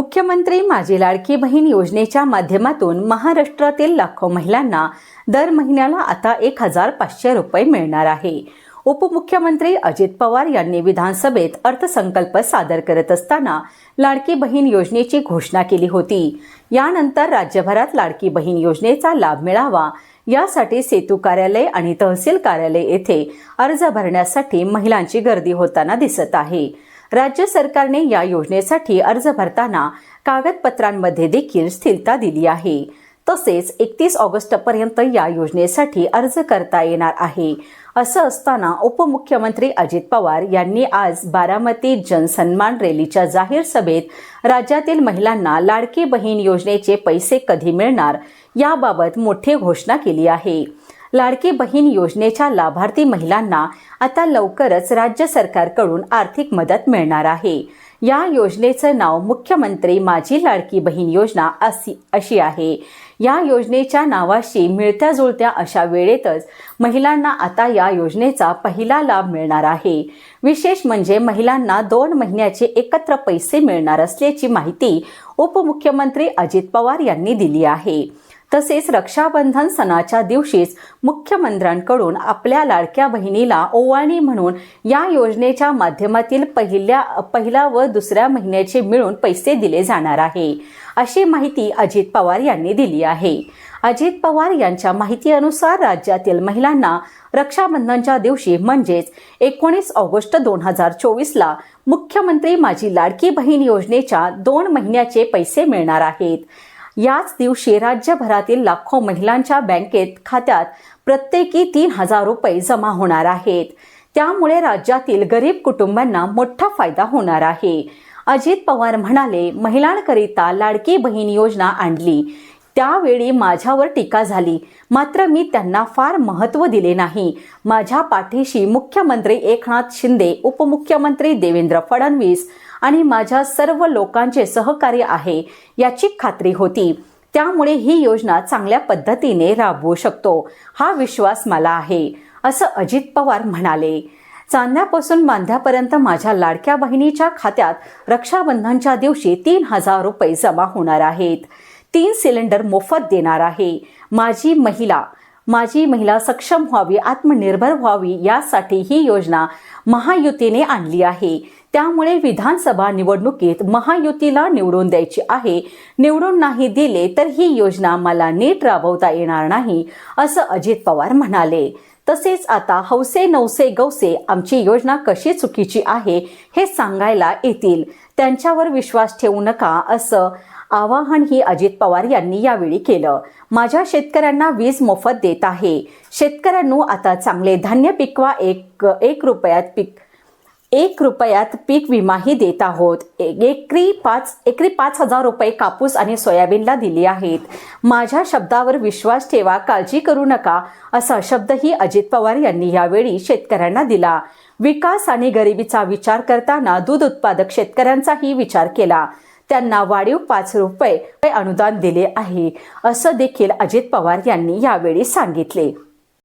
मुख्यमंत्री माझी लाडकी बहीण योजनेच्या माध्यमातून महाराष्ट्रातील लाखो महिलांना दर महिन्याला आता एक हजार पाचशे रुपये मिळणार आहे. उपमुख्यमंत्री अजित पवार यांनी विधानसभेत अर्थसंकल्प सादर करत असताना लाडकी बहीण योजनेची घोषणा केली होती. यानंतर राज्यभरात लाडकी बहीण योजनेचा लाभ मिळावा यासाठी सेतू कार्यालय आणि तहसील कार्यालय येथे अर्ज भरण्यासाठी महिलांची गर्दी होताना दिसत आहे. राज्य सरकारने या योजनेसाठी अर्ज भरताना कागदपत्रांमध्ये देखील स्थिरता दिली आहे. तसेच एकतीस ऑगस्टपर्यंत या योजनेसाठी अर्ज करता येणार आहे. असं असताना उपमुख्यमंत्री अजित पवार यांनी आज बारामती जनसन्मान रॅलीच्या जाहीर सभेत राज्यातील महिलांना लाडकी बहीण योजनेचे पैसे कधी मिळणार याबाबत मोठी घोषणा केली आहे. लाडकी बहीण योजनेच्या लाभार्थी महिलांना आता लवकरच राज्य सरकारकडून आर्थिक मदत मिळणार आहे. या योजनेचं नाव मुख्यमंत्री माझी लाडकी बहीण योजना अशी अशी आहे. या योजनेच्या नावाशी मिळत्या जुळत्या अशा वेळेतच महिलांना आता या योजनेचा पहिला लाभ मिळणार आहे. विशेष म्हणजे महिलांना दोन महिन्याचे एकत्र पैसे मिळणार असल्याची माहिती उपमुख्यमंत्री अजित पवार यांनी दिली आहे. तसेच रक्षाबंधन सणाच्या दिवशीच मुख्यमंत्र्यांकडून आपल्या लाडक्या बहिणीला ओवाळणी म्हणून या योजनेच्या माध्यमातील पहिल्या पहिला व दुसऱ्या महिन्याचे मिळून पैसे दिले जाणार आहे. अशी माहिती अजित पवार यांनी दिली आहे. अजित पवार यांच्या माहितीनुसार राज्यातील महिलांना रक्षाबंधनच्या दिवशी म्हणजेच एकोणीस ऑगस्ट दोन हजार चोवीसला मुख्यमंत्री माझी लाडकी बहीण योजनेच्या दोन महिन्याचे पैसे मिळणार आहेत. याच दिवशी राज्यभरातील लाखो महिलांच्या बँकेत खात्यात प्रत्येकी तीन हजार रुपये जमा होणार आहेत. त्यामुळे राज्यातील गरीब कुटुंबांना मोठा फायदा होणार आहे. अजित पवार म्हणाले महिलांकरिता लाडकी बहीण योजना आणली. त्यावेळी माझ्यावर टीका झाली. मात्र मी त्यांना फार महत्त्व दिले नाही. माझ्या पाठीशी मुख्यमंत्री एकनाथ शिंदे उपमुख्यमंत्री देवेंद्र फडणवीस आणि माझ्या सर्व लोकांचे सहकार्य आहे याची खात्री होती. त्यामुळे ही योजना चांगल्या पद्धतीने राबवू शकतो हा विश्वास मला आहे असं अजित पवार म्हणाले. चांद्यापासून बांध्यापर्यंत माझ्या लाडक्या बहिणीच्या खात्यात रक्षाबंधनच्या दिवशी तीन हजार रुपये जमा होणार आहेत. तीन सिलेंडर मोफत देणार आहे. माझी महिला माझी महिला सक्षम व्हावी आत्मनिर्भर व्हावी यासाठी ही योजना महायुतीने आणली आहे. त्यामुळे विधानसभा निवडणुकीत महायुतीला निवडून द्यायची आहे. निवडून नाही दिले तर ही योजना मला नीट राबवता येणार नाही असं अजित पवार म्हणाले. तसेच आता हौसे नवसे गौसे आमची योजना कशी चुकीची आहे हे सांगायला येतील. त्यांच्यावर विश्वास ठेवू नका असं आवाहनही अजित पवार यांनी यावेळी केलं. माझ्या शेतकऱ्यांना वीज मोफत देत आहे. शेतकऱ्यांनो आता चांगले धान्य पिकवा एक एक रुपयात पिक एक रुपयात पीक विमाही देत आहोत. एकरी पाच एकरी पाच हजार रुपये कापूस आणि सोयाबीनला दिले आहेत. माझ्या शब्दावर विश्वास ठेवा काळजी करू नका असा शब्दही अजित पवार यांनी यावेळी शेतकऱ्यांना दिला. विकास आणि गरिबीचा विचार करताना दूध उत्पादक शेतकऱ्यांचाही विचार केला. त्यांना वाढीव पाच रुपये अनुदान दिले आहे असं देखील अजित पवार यांनी यावेळी सांगितले.